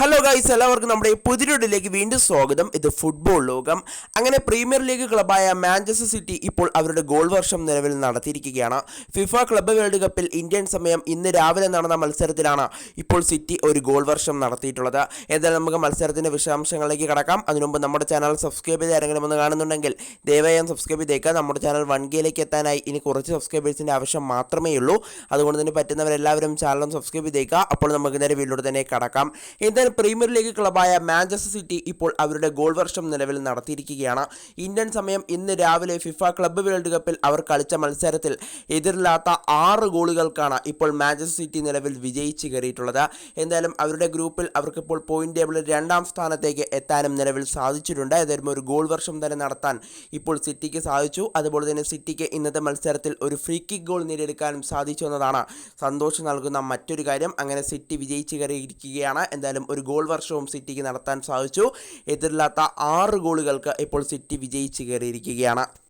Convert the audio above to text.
Hello guys എല്ലാവർക്കും നമ്മുടെ ഈ പുതിയൊടിലേക്ക് വീണ്ടും സ്വാഗതം. ഇത് ഫുട്ബോൾ ലോകം. അങ്ങനെ പ്രീമിയർ ലീഗ് ക്ലബായ മാഞ്ചസ്റ്റർ സിറ്റി ഇപ്പോൾ അവരുടെ ഗോൾ വർഷം നിലവിൽ നടത്തിയിരിക്കുകയാണ്. ഫിഫ ക്ലബ് വേൾഡ് കപ്പിൽ ഇന്ത്യൻ സമയം ഇന്ന് രാവിലെ നടന്ന മത്സരത്തിലാണ് ഇപ്പോൾ സിറ്റി ഒരു ഗോൾ വർഷം നടത്തിയിട്ടുള്ളത്. എന്തായാലും നമുക്ക് മത്സരത്തിന്റെ വിശദാംശങ്ങളിലേക്ക് കടക്കാം. അതിനുമുമ്പ് നമ്മുടെ ചാനൽ സബ്സ്ക്രൈബ് ചെയ്ത് ആരെങ്കിലും ഒന്ന് കാണുന്നുണ്ടെങ്കിൽ ദയവായി സബ്സ്ക്രൈബ് ചെയ്തേക്കുക. നമ്മുടെ ചാനൽ വൺ കെയിലേക്ക് എത്താനായി ഇനി കുറച്ച് സബ്സ്ക്രൈബേഴ്സിന്റെ ആവശ്യം മാത്രമേ ഉള്ളൂ. അതുകൊണ്ട് തന്നെ പറ്റുന്നവരെല്ലാവരും ചാനലും സബ്സ്ക്രൈബ് ചെയ്തേക്കുക. അപ്പോൾ നമുക്ക് നേരെ വീട്ടിലൂടെ തന്നെ കടക്കാം. എന്തായാലും പ്രീമിയർ ലീഗ് ക്ലബായ മാഞ്ചസ്റ്റർ സിറ്റി ഇപ്പോൾ അവരുടെ ഗോൾ വർഷം നിലവിൽ നടത്തിയിരിക്കുകയാണ്. ഇന്ത്യൻ സമയം ഇന്ന് രാവിലെ ഫിഫ ക്ലബ്ബ് വേൾഡ് കപ്പിൽ അവർ കളിച്ച മത്സരത്തിൽ എതിരില്ലാത്ത ആറ് ഗോളുകൾക്കാണ് ഇപ്പോൾ മാഞ്ചസ്റ്റർ സിറ്റി നിലവിൽ വിജയിച്ച് കയറിയിട്ടുള്ളത്. എന്തായാലും അവരുടെ ഗ്രൂപ്പിൽ അവർക്കിപ്പോൾ പോയിന്റ് ടേബിളിൽ രണ്ടാം സ്ഥാനത്തേക്ക് എത്താനും നിലവിൽ സാധിച്ചിട്ടുണ്ട്. ഏതായാലും ഒരു ഗോൾ വർഷം തന്നെ നടത്താൻ ഇപ്പോൾ സിറ്റിക്ക് സാധിച്ചു. അതുപോലെ തന്നെ സിറ്റിക്ക് ഇന്നത്തെ മത്സരത്തിൽ ഒരു ഫ്രീ കിക്ക് ഗോൾ നേടിയെടുക്കാനും സാധിച്ചു എന്നതാണ് സന്തോഷം നൽകുന്ന മറ്റൊരു കാര്യം. അങ്ങനെ സിറ്റി വിജയിച്ച് കയറിയിരിക്കുകയാണ്. എന്തായാലും ഒരു ഗോൾ വർഷവും സിറ്റിക്ക് നടത്താൻ സാധിച്ചു. എതിരില്ലാത്ത ആറ് ഗോളുകൾക്ക് ഇപ്പോൾ സിറ്റി വിജയിച്ച് കയറിയിരിക്കുകയാണ്.